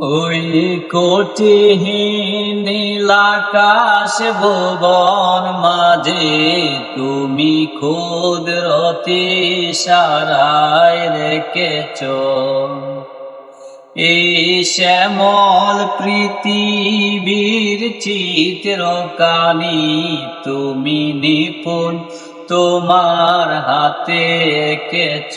ওই কোটিহীন নীলাকাশ ভুবন মাঝে তুমি ক্ষুদ্রতি সারায় রেখেছ। এই শ্যামল পৃথিবীর চিত্রকানি তুমি নিপুণ, তোমার হাতে এঁকেছ।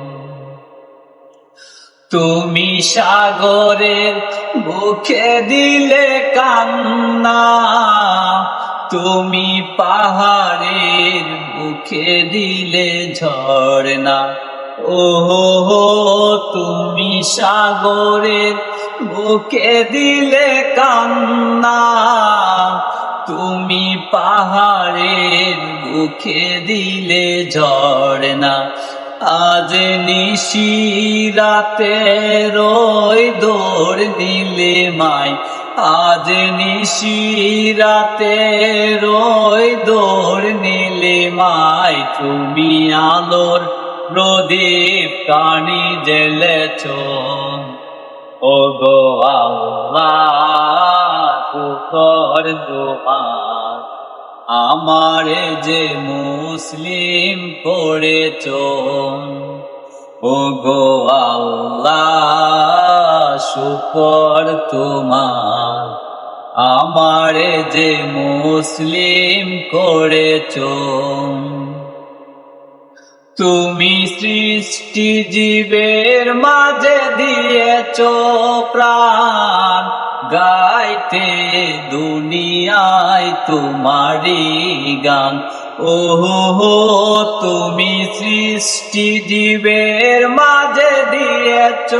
তুমি সাগরের বুকে দিলে কান্না, তুমি পাহাড়ের বুকে দিলে ঝর্ণা। ও তুমি সাগরের বুকে দিলে কান্না, তুমি পাহাড়ের বুকে দিলে ঝর্ণা। আজ নিশি রাতে রই দৌড় দিলে মাই। আজ নিশি রাতে রই দৌড় নিলে মাই। তুমি আলোর প্রদীপ কানি জেলেছ ও গো আল্লাহ তোমার আমারে যে মুসলিম করেছ ও গো আল্লাহ তোমার। আমারে যে মুসলিম করেছ, তুমি সৃষ্টি জীবের মাঝে দিয়েছ প্রাণ। গাইতে দুনিয়ায় তোমারি গান। ও হো, তুমি সৃষ্টি জীবের মাঝে দিয়েছ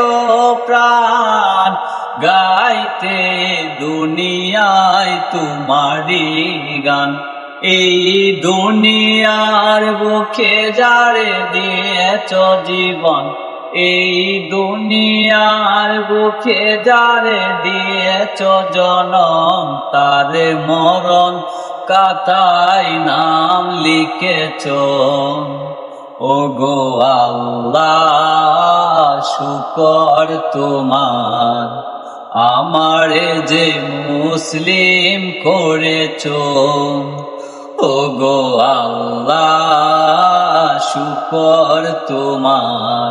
প্রাণ। গাইতে দুনিয়ায় তোমারি গান। এই দুনিয়ার বুকে যারে দিয়েছ জীবন এই দুনিয়ার বুকে যারে দিয়েছ জনম, তারে মরণ কাতায় নাম লিখেছ। ও গো আল্লাহ, শুকর তোমার, আমারে যে মুসলিম করেছ। ও গো আল্লাহ, শুকর তোমার